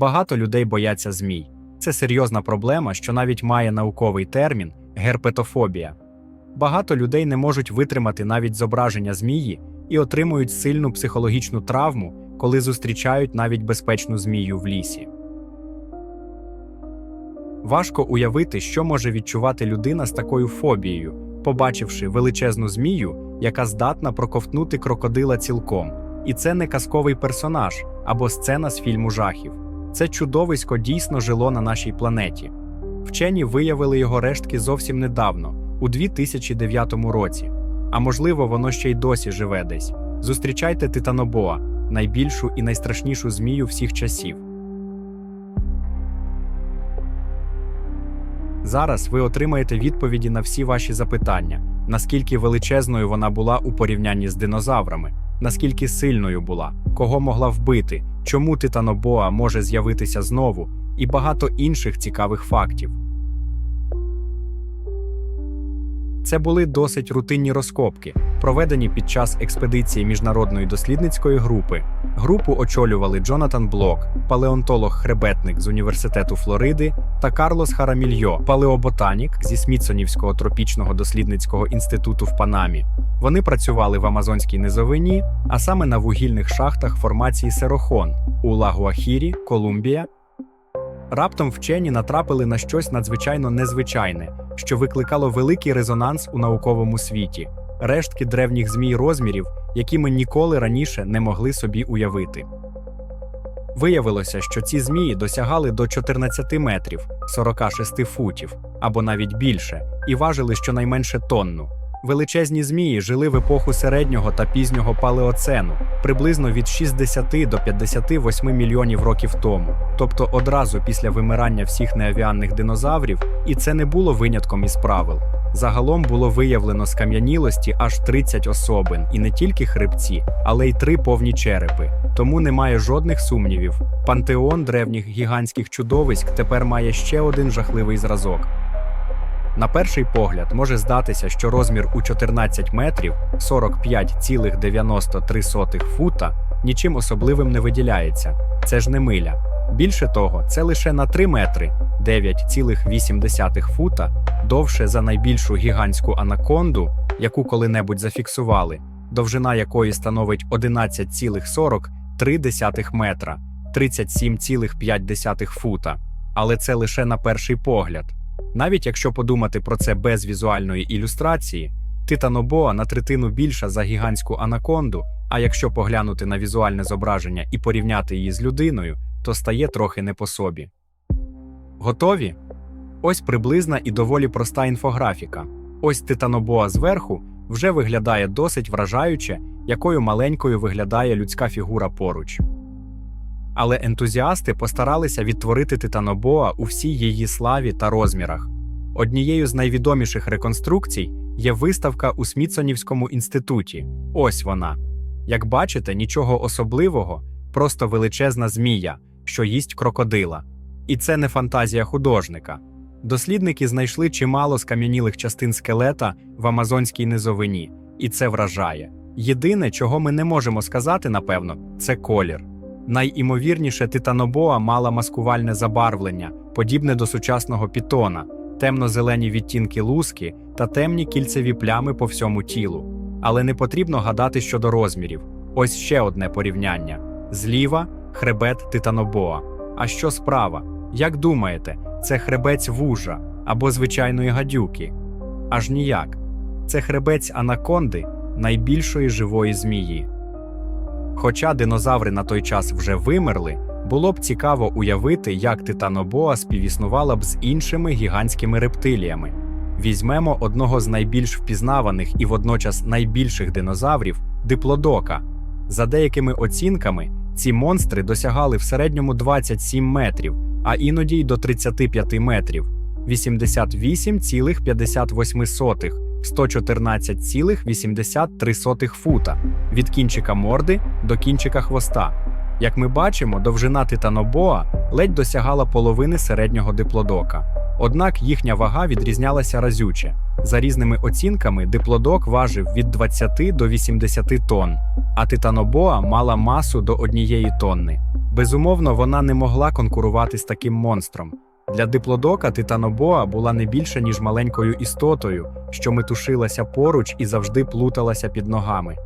Багато людей бояться змій. Це серйозна проблема, що навіть має науковий термін герпетофобія. Багато людей не можуть витримати навіть зображення змії і отримують сильну психологічну травму, коли зустрічають навіть безпечну змію в лісі. Важко уявити, що може відчувати людина з такою фобією, побачивши величезну змію, яка здатна проковтнути крокодила цілком. І це не казковий персонаж або сцена з фільму жахів. Це чудовисько дійсно жило на нашій планеті. Вчені виявили його рештки зовсім недавно, у 2009 році. А можливо, воно ще й досі живе десь. Зустрічайте Титанобоа, найбільшу і найстрашнішу змію всіх часів. Зараз ви отримаєте відповіді на всі ваші запитання: наскільки величезною вона була у порівнянні з динозаврами, наскільки сильною була, кого могла вбити, чому Титанобоа може з'явитися знову, і багато інших цікавих фактів. Це були досить рутинні розкопки, проведені під час експедиції міжнародної дослідницької групи. Групу очолювали Джонатан Блок, палеонтолог-хребетник з університету Флориди, та Карлос Харамільйо, палеоботанік зі Смітсонівського тропічного дослідницького інституту в Панамі. Вони працювали в Амазонській низовині, а саме на вугільних шахтах формації Серохон у Лагуахірі, Колумбія. Раптом вчені натрапили на щось надзвичайно незвичайне, що викликало великий резонанс у науковому світі рештки древніх змій розмірів, які ми ніколи раніше не могли собі уявити. Виявилося, що ці змії досягали до 14 метрів 46 футів або навіть більше, і важили щонайменше тонну. Величезні змії жили в епоху середнього та пізнього палеоцену, приблизно від 60 до 58 мільйонів років тому, тобто одразу після вимирання всіх неавіанних динозаврів, і це не було винятком із правил. Загалом було виявлено скам'янілості аж 30 особин, і не тільки хребці, але й три повні черепи. Тому немає жодних сумнівів. Пантеон древніх гігантських чудовиськ тепер має ще один жахливий зразок. На перший погляд може здатися, що розмір у 14 метрів 45,93 фута нічим особливим не виділяється. Це ж не миля. Більше того, це лише на 3 метри 9,8 фута довше за найбільшу гігантську анаконду, яку коли-небудь зафіксували, довжина якої становить 11,43 метра 37,5 фута. Але це лише на перший погляд. Навіть якщо подумати про це без візуальної ілюстрації, Титанобоа на третину більша за гігантську анаконду, а якщо поглянути на візуальне зображення і порівняти її з людиною, то стає трохи не по собі. Готові? Ось приблизна і доволі проста інфографіка. Ось Титанобоа зверху вже виглядає досить вражаюче, якою маленькою виглядає людська фігура поруч. Але ентузіасти постаралися відтворити Титанобоа у всій її славі та розмірах. Однією з найвідоміших реконструкцій є виставка у Смітсонівському інституті. Ось вона. Як бачите, нічого особливого, просто величезна змія, що їсть крокодила. І це не фантазія художника. Дослідники знайшли чимало скам'янілих частин скелета в Амазонській низовині, і це вражає. Єдине, чого ми не можемо сказати, напевно, це колір. Найімовірніше титанобоа мала маскувальне забарвлення, подібне до сучасного пітона, темно-зелені відтінки луски та темні кільцеві плями по всьому тілу. Але не потрібно гадати щодо розмірів. Ось ще одне порівняння: зліва хребет титанобоа. А що справа? Як думаєте, це хребець вужа або звичайної гадюки? Аж ніяк. Це хребець анаконди, найбільшої живої змії. Хоча динозаври на той час вже вимерли, було б цікаво уявити, як титанобоа співіснувала б з іншими гігантськими рептиліями. Візьмемо одного з найбільш впізнаваних і водночас найбільших динозаврів диплодока. За деякими оцінками, ці монстри досягали в середньому 27 метрів, а іноді й до 35 метрів 88,58 114,83 фута від кінчика морди до кінчика хвоста. Як ми бачимо, довжина титанобоа ледь досягала половини середнього диплодока. Однак їхня вага відрізнялася разюче. За різними оцінками, диплодок важив від 20 до 80 тонн, а титанобоа мала масу до однієї тонни. Безумовно, вона не могла конкурувати з таким монстром. Для диплодока титанобоа була не більше, ніж маленькою істотою, що метушилася поруч і завжди плуталася під ногами.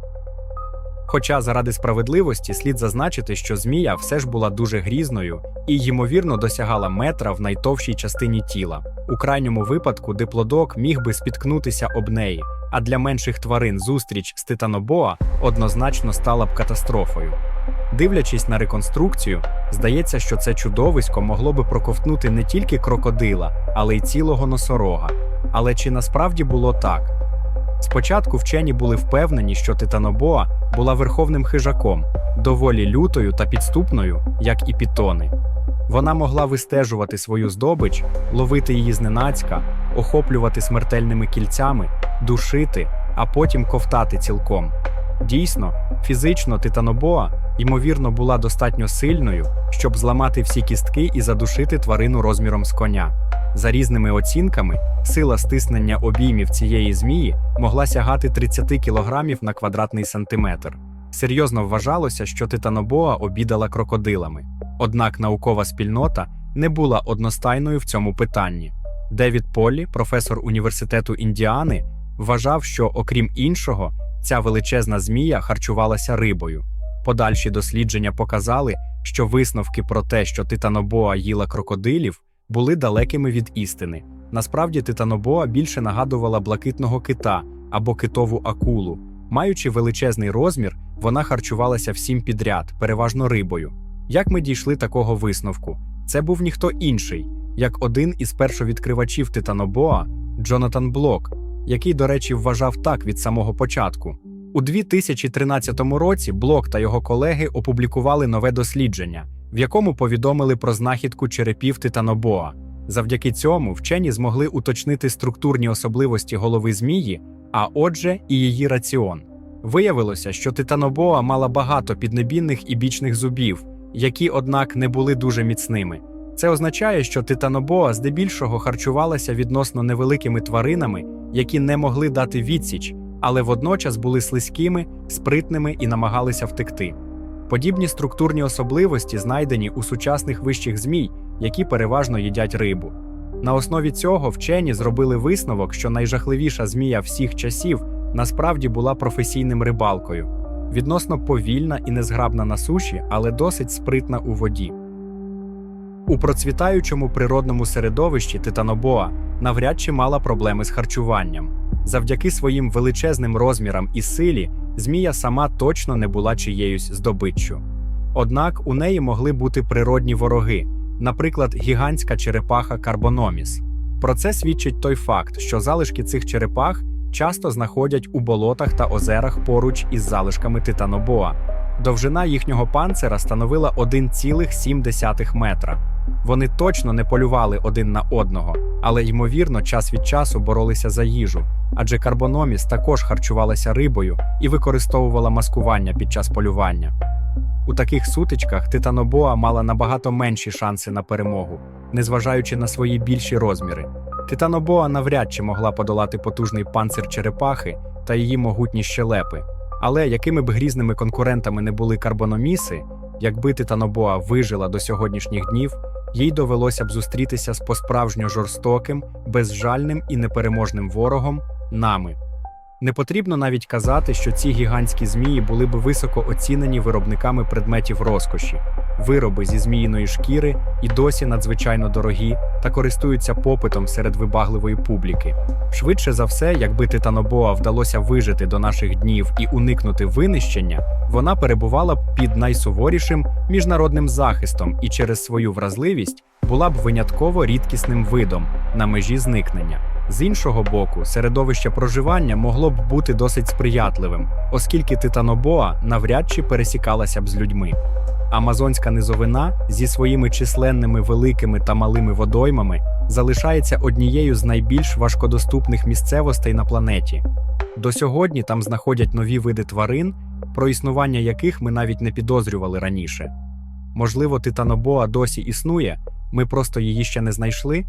Хоча заради справедливості слід зазначити, що змія все ж була дуже грізною і, ймовірно, досягала метра в найтовщій частині тіла. У крайньому випадку диплодок міг би спіткнутися об неї, а для менших тварин зустріч з титанобоа однозначно стала б катастрофою. Дивлячись на реконструкцію, здається, що це чудовисько могло би проковтнути не тільки крокодила, але й цілого носорога. Але чи насправді було так? Спочатку вчені були впевнені, що титанобоа була верховним хижаком, доволі лютою та підступною, як і пітони. Вона могла вистежувати свою здобич, ловити її зненацька, охоплювати смертельними кільцями, душити, а потім ковтати цілком. Дійсно, фізично титанобоа, ймовірно, була достатньо сильною, щоб зламати всі кістки і задушити тварину розміром з коня. За різними оцінками, сила стиснення обіймів цієї змії могла сягати 30 кг на квадратний сантиметр. Серйозно вважалося, що титанобоа обідала крокодилами. Однак наукова спільнота не була одностайною в цьому питанні. Девід Поллі, професор університету Індіани, вважав, що, окрім іншого, ця величезна змія харчувалася рибою. Подальші дослідження показали, що висновки про те, що титанобоа їла крокодилів, були далекими від істини. Насправді, титанобоа більше нагадувала блакитного кита або китову акулу. Маючи величезний розмір, вона харчувалася всім підряд, переважно рибою. Як ми дійшли такого висновку? Це був ніхто інший, як один із першовідкривачів титанобоа Джонатан Блок, який, до речі, вважав так від самого початку. У 2013 році Блок та його колеги опублікували нове дослідження, в якому повідомили про знахідку черепів титанобоа. Завдяки цьому вчені змогли уточнити структурні особливості голови змії, а отже, і її раціон. Виявилося, що титанобоа мала багато піднебінних і бічних зубів, які, однак, не були дуже міцними. Це означає, що титанобоа здебільшого харчувалася відносно невеликими тваринами, які не могли дати відсіч, але водночас були слизькими, спритними і намагалися втекти. Подібні структурні особливості знайдені у сучасних вищих змій, які переважно їдять рибу. На основі цього вчені зробили висновок, що найжахливіша змія всіх часів насправді була професійним рибалкою, відносно повільна і незграбна на суші, але досить спритна у воді. У процвітаючому природному середовищі титанобоа навряд чи мала проблеми з харчуванням. Завдяки своїм величезним розмірам і силі, змія сама точно не була чиєюсь здобиччю. Однак у неї могли бути природні вороги, наприклад, гігантська черепаха Карбономіс. Про це свідчить той факт, що залишки цих черепах часто знаходять у болотах та озерах поруч із залишками титанобоа. Довжина їхнього панцира становила 1,7 метра. Вони точно не полювали один на одного, але ймовірно, час від часу боролися за їжу, адже карбономіс також харчувалася рибою і використовувала маскування під час полювання. У таких сутичках титанобоа мала набагато менші шанси на перемогу, незважаючи на свої більші розміри. Титанобоа навряд чи могла подолати потужний панцир черепахи та її могутні щелепи. Але якими б грізними конкурентами не були карбономіси, якби титанобоа вижила до сьогоднішніх днів, їй довелося б зустрітися з по-справжньо жорстоким, безжальним і непереможним ворогом нами. Не потрібно навіть казати, що ці гігантські змії були б високо оцінені виробниками предметів розкоші. Вироби зі зміїної шкіри і досі надзвичайно дорогі та користуються попитом серед вибагливої публіки. Швидше за все, якби титанобоа вдалося вижити до наших днів і уникнути винищення, вона перебувала б під найсуворішим міжнародним захистом і через свою вразливість була б винятково рідкісним видом на межі зникнення. З іншого боку, середовище проживання могло б бути досить сприятливим, оскільки титанобоа навряд чи пересікалася б з людьми. Амазонська низовина зі своїми численними великими та малими водоймами залишається однією з найбільш важкодоступних місцевостей на планеті. До сьогодні там знаходять нові види тварин, про існування яких ми навіть не підозрювали раніше. Можливо, титанобоа досі існує, ми просто її ще не знайшли?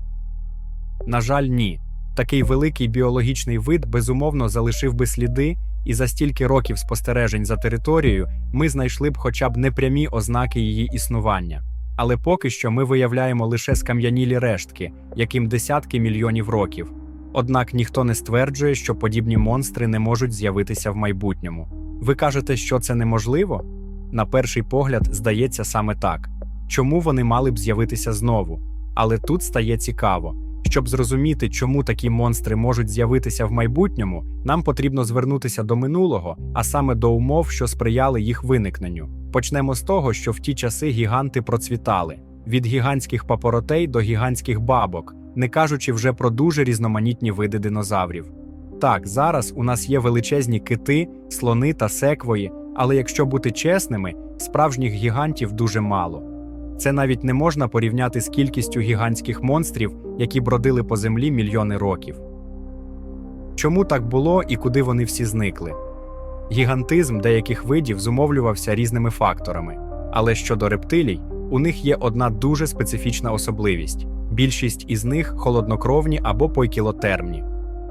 На жаль, ні. Такий великий біологічний вид безумовно залишив би сліди, і за стільки років спостережень за територією ми знайшли б хоча б непрямі ознаки її існування. Але поки що ми виявляємо лише скам'янілі рештки, яким десятки мільйонів років. Однак ніхто не стверджує, що подібні монстри не можуть з'явитися в майбутньому. Ви кажете, що це неможливо? На перший погляд, здається саме так. Чому вони мали б з'явитися знову? Але тут стає цікаво. Щоб зрозуміти, чому такі монстри можуть з'явитися в майбутньому, нам потрібно звернутися до минулого, а саме до умов, що сприяли їх виникненню. Почнемо з того, що в ті часи гіганти процвітали від гігантських папоротей до гігантських бабок, не кажучи вже про дуже різноманітні види динозаврів. Так, зараз у нас є величезні кити, слони та секвої, але якщо бути чесними, справжніх гігантів дуже мало. Це навіть не можна порівняти з кількістю гігантських монстрів, які бродили по землі мільйони років. Чому так було і куди вони всі зникли? Гігантизм деяких видів зумовлювався різними факторами, але щодо рептилій, у них є одна дуже специфічна особливість: більшість із них холоднокровні або пойкілотермні.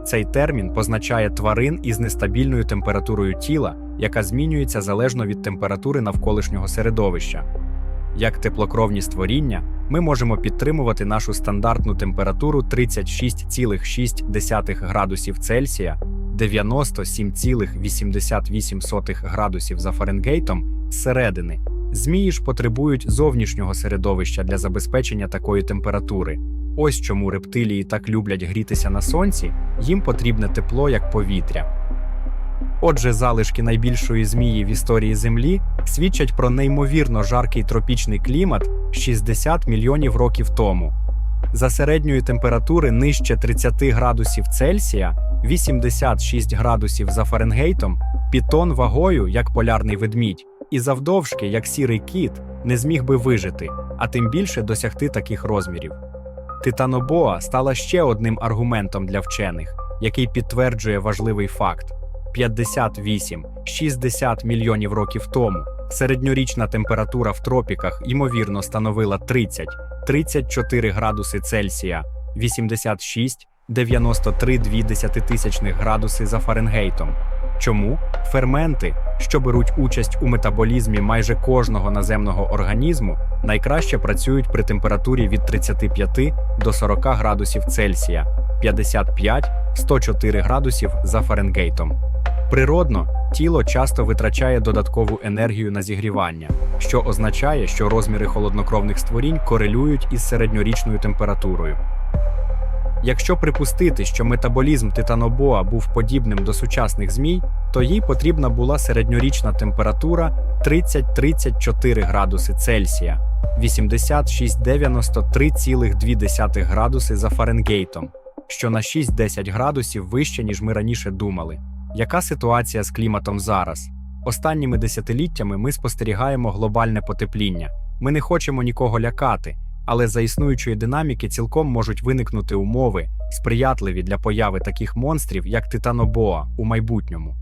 Цей термін позначає тварин із нестабільною температурою тіла, яка змінюється залежно від температури навколишнього середовища. Як теплокровні створіння, ми можемо підтримувати нашу стандартну температуру 36,6 градусів Цельсія, 97,88 градусів за Фаренгейтом зсередини. Змії ж потребують зовнішнього середовища для забезпечення такої температури. Ось чому рептилії так люблять грітися на сонці, їм потрібне тепло як повітря. Отже, залишки найбільшої змії в історії Землі свідчать про неймовірно жаркий тропічний клімат 60 мільйонів років тому. За середньої температури нижче 30 градусів Цельсія, 86 градусів за Фаренгейтом, пітон вагою, як полярний ведмідь, і завдовжки, як сірий кіт, не зміг би вижити, а тим більше досягти таких розмірів. Титанобоа стала ще одним аргументом для вчених, який підтверджує важливий факт. 58-60 мільйонів років тому середньорічна температура в тропіках ймовірно становила 30-34 градуси Цельсія, 86-93 градуси за Фаренгейтом. Чому ферменти, що беруть участь у метаболізмі майже кожного наземного організму, найкраще працюють при температурі від 35 до 40 градусів Цельсія, 55-104 градусів за Фаренгейтом. Природно, тіло часто витрачає додаткову енергію на зігрівання, що означає, що розміри холоднокровних створінь корелюють із середньорічною температурою. Якщо припустити, що метаболізм титанобоа був подібним до сучасних змій, то їй потрібна була середньорічна температура 30-34 градуси Цельсія, 86-93,2 градуси за Фаренгейтом, що на 6-10 градусів вище, ніж ми раніше думали. Яка ситуація з кліматом зараз? Останніми десятиліттями ми спостерігаємо глобальне потепління. Ми не хочемо нікого лякати, але за існуючої динаміки цілком можуть виникнути умови, сприятливі для появи таких монстрів, як титанобоа, у майбутньому.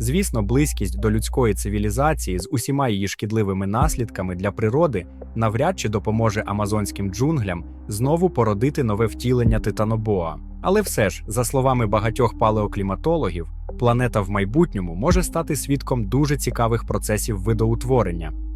Звісно, близькість до людської цивілізації з усіма її шкідливими наслідками для природи навряд чи допоможе амазонським джунглям знову породити нове втілення титанобоа. Але все ж, за словами багатьох палеокліматологів, планета в майбутньому може стати свідком дуже цікавих процесів видоутворення.